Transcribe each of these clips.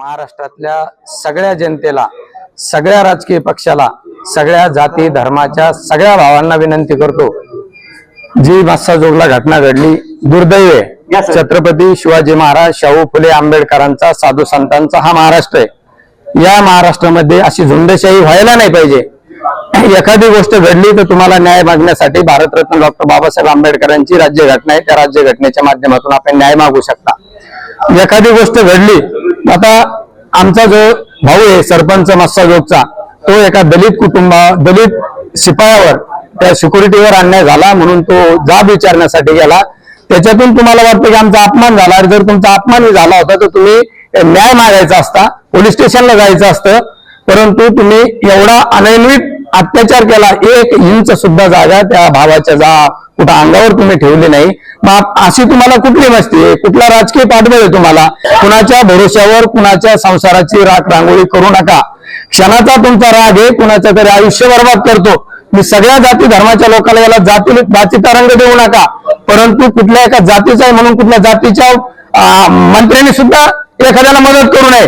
महाराष्ट्रातल्या सगळ्या जनतेला सगळ्या राजकीय पक्षाला सगळ्या जाती धर्माच्या सगळ्या भावांना विनंती करतो. जी मस्साजोगला घटना घडली दुर्दैव छत्रपती शिवाजी महाराज शाहू फुले आंबेडकरांचा साधू संतांचा हा महाराष्ट्र आहे. या महाराष्ट्रामध्ये अशी झुंडशाही व्हायला नाही पाहिजे. एखादी गोष्ट घडली तर तुम्हाला न्याय मागण्यासाठी भारतरत्न डॉक्टर बाबासाहेब आंबेडकरांची राज्यघटना आहे. त्या राज्यघटनेच्या माध्यमातून आपण न्याय मागू शकता. एखादी गोष्ट घडली आता आमचा जो भाऊ आहे सरपंच मस्साजोगचा तो एका दलित कुटुंबा दलित शिपायावर त्या सिक्युरिटीवर अन्याय झाला म्हणून तो जाब विचारण्यासाठी गेला. त्याच्यातून तुम्हाला वाटतं की आमचा अपमान झाला? आणि जर तुमचा अपमान झाला होता तर तुम्ही न्याय मागायचा असता पोलीस स्टेशनला जायचं असतं परंतु तुम्ही एवढा अनैन्वित अत्याचार केला. एक इंच सुद्धा जागा त्या भावाच्या जा कुठं अंगावर तुम्ही ठेवली नाही. मग अशी तुम्हाला कुठली मस्ती आहे? कुठला राजकीय पाठबळ आहे तुम्हाला? कुणाच्या भरोश्यावर कुणाच्या संसाराची राख रांगोळी करू नका. क्षणाचा तुमचा राग आहे कुणाच्या तरी आयुष्य बर्बाद करतो. मी सगळ्या जाती धर्माच्या लोकांना याला जाती जातीचा रंग देऊ नका. परंतु कुठल्या एका जातीचा आहे म्हणून कुठल्या जातीच्या अं, मंत्र्यांनी सुद्धा एखाद्याला मदत करू नये.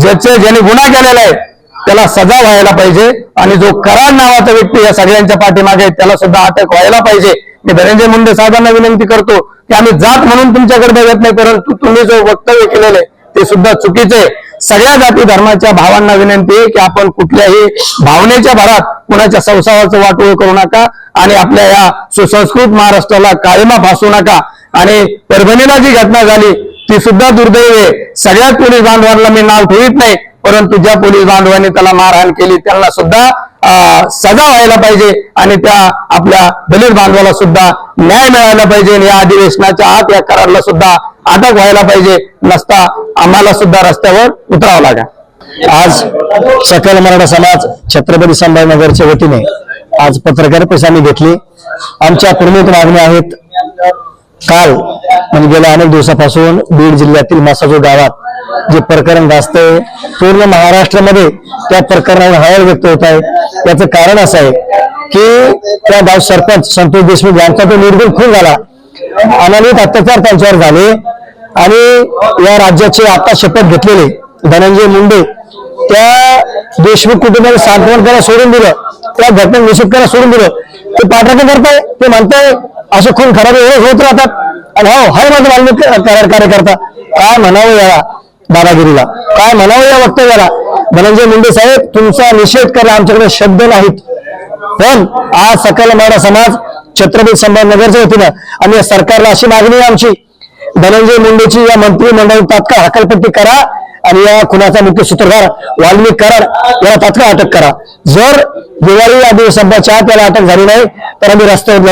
ज्याचे ज्याने गुन्हा केलेला आहे त्याला सजा व्हायला पाहिजे आणि जो कराड नावाचा व्यक्ती या सगळ्यांच्या पाठीमागे त्याला सुद्धा अटक व्हायला पाहिजे. मी धनंजय मुंडे साहेबांना विनंती करतो की आम्ही जात म्हणून तुमच्याकडे बघत नाही परंतु तुम्ही जो वक्तव्य केलेलं आहे ते सुद्धा चुकीचे सगळ्या जाती धर्माच्या भावांना विनंती आहे की आपण कुठल्याही भावनेच्या भरात कुणाच्या संसाराचं वाटोळ करू नका आणि आपल्या या सुसंस्कृत महाराष्ट्राला कायमा फासू नका. आणि परभणीला जी घटना झाली ती सुद्धा दुर्दैव आहे. सगळ्या पोलीस बांधवांना मी नाव ठेवित नाही. परंतु ज्या पोलीस बांधवांनी त्याला मारहाण केली त्यांना सुद्धा अं, सजा व्हायला पाहिजे आणि त्या आपल्या दलित बांधवाला सुद्धा न्याय मिळायला पाहिजे आणि या अधिवेशनाच्या आत या करारला सुद्धा अटक व्हायला पाहिजे नसता आम्हाला सुद्धा रस्त्यावर उतरावं लागेल. आज सकल मराठा समाज छत्रपती संभाजीनगरच्या वतीने आज पत्रकार परिषद घेतली. आमच्या प्रमुख मागण्या आहेत काल म्हणजे गेल्या अनेक दिवसापासून बीड जिल्ह्यातील मासाजो गावात जे प्रकरण गाजतंय पूर्ण महाराष्ट्रामध्ये त्या प्रकरणावर हवाल व्यक्त होत आहे. याचं कारण असं आहे की त्या गाव सरपंच संतोष देशमुख यांचा तो निर्गुण खून झाला. अनामित अत्याचार त्यांच्यावर झाले आणि या राज्याचे आता शपथ घेतलेले धनंजय मुंडे त्या देशमुख कुटुंबाने सांत्वन करायला सोडून दिलं. त्या घटनेत निषेध करायला सोडून दिलं. ते पाठराखण करताय ते म्हणताय असे खून खराब एवढे होत राहतात. आणि हो हर माझं मालमत्ता कार्यकर्ता काय म्हणावं याला दादागिरीला? काय म्हणावं या वक्तव्याला? धनंजय मुंडे साहेब तुमचा निषेध करायला आमच्याकडे शब्द नाहीत. पण आज सकल मराठा समाज छत्रपती संभाजीनगरच्या वतीनं आणि या सरकारला अशी मागणी आहे आमची. धनंजय मुंडेची या मंत्रिमंडळाने तात्काळ हकालपट्टी करा आणि या खुनाचा मुख्य सूत्रधार वाल्मिक कराड याला तात्काळ अटक करा. जर दिवाळी अधिवेशनाच्या आत याला अटक झाली नाही तर आम्ही रस्त्यावर